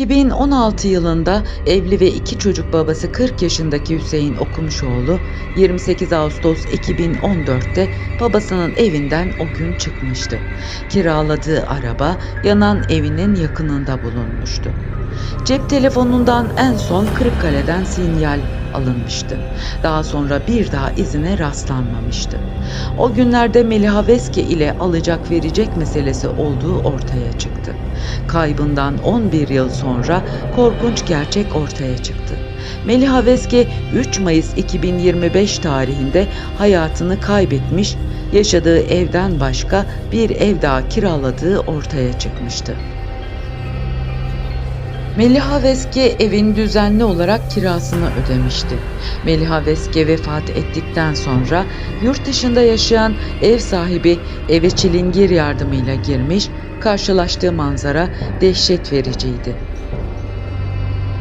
2016 yılında evli ve iki çocuk babası 40 yaşındaki Hüseyin Okumuşoğlu 28 Ağustos 2014'te babasının evinden o gün çıkmıştı. Kiraladığı araba yanan evinin yakınında bulunmuştu. Cep telefonundan en son Kırıkkale'den sinyal alınmıştı. Daha sonra bir daha izine rastlanmamıştı. O günlerde Meliha Veske ile alacak verecek meselesi olduğu ortaya çıktı. Kaybından 11 yıl sonra korkunç gerçek ortaya çıktı. Meliha Veske 3 Mayıs 2025 tarihinde hayatını kaybetmiş, yaşadığı evden başka bir ev daha kiraladığı ortaya çıkmıştı. Meliha Veske evin düzenli olarak kirasını ödemişti. Meliha Veske vefat ettikten sonra yurt dışında yaşayan ev sahibi eve çilingir yardımıyla girmiş, karşılaştığı manzara dehşet vericiydi.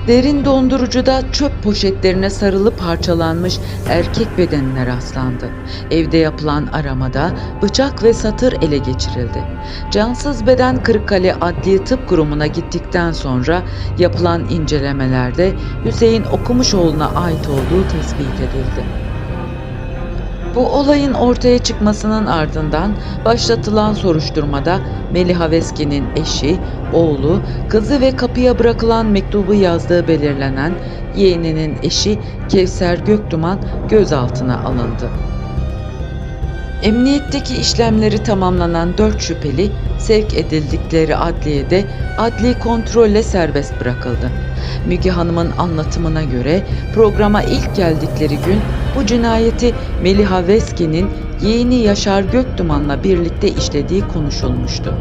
Derin dondurucuda çöp poşetlerine sarılı parçalanmış erkek bedenine rastlandı. Evde yapılan aramada bıçak ve satır ele geçirildi. Cansız beden Kırıkkale Adli Tıp Kurumu'na gittikten sonra yapılan incelemelerde Hüseyin Okumuşoğlu'na ait olduğu tespit edildi. Bu olayın ortaya çıkmasının ardından başlatılan soruşturmada Meliha Veski'nin eşi, oğlu, kızı ve kapıya bırakılan mektubu yazdığı belirlenen yeğeninin eşi Kevser Göktuman gözaltına alındı. Emniyetteki işlemleri tamamlanan dört şüpheli sevk edildikleri adliyede adli kontrolle serbest bırakıldı. Müge Hanım'ın anlatımına göre programa ilk geldikleri gün bu cinayeti Meliha Veski'nin yeğeni Yaşar Göktuman'la birlikte işlediği konuşulmuştu.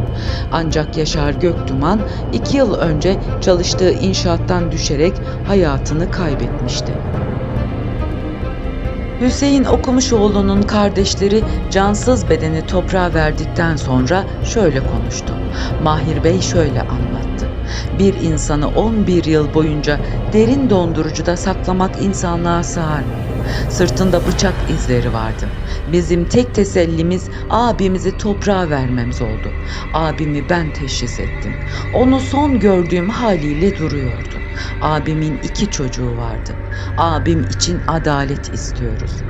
Ancak Yaşar Göktuman iki yıl önce çalıştığı inşaattan düşerek hayatını kaybetmişti. Hüseyin Okumuşoğlu'nun kardeşleri cansız bedeni toprağa verdikten sonra şöyle konuştu. Mahir Bey şöyle anlattı. Bir insanı 11 yıl boyunca derin dondurucuda saklamak insanlığa sığar mı? Sırtında bıçak izleri vardı. Bizim tek tesellimiz abimizi toprağa vermemiz oldu. Abimi ben teşhis ettim. Onu son gördüğüm haliyle duruyordu. Abimin iki çocuğu vardı. Abim için adalet istiyoruz.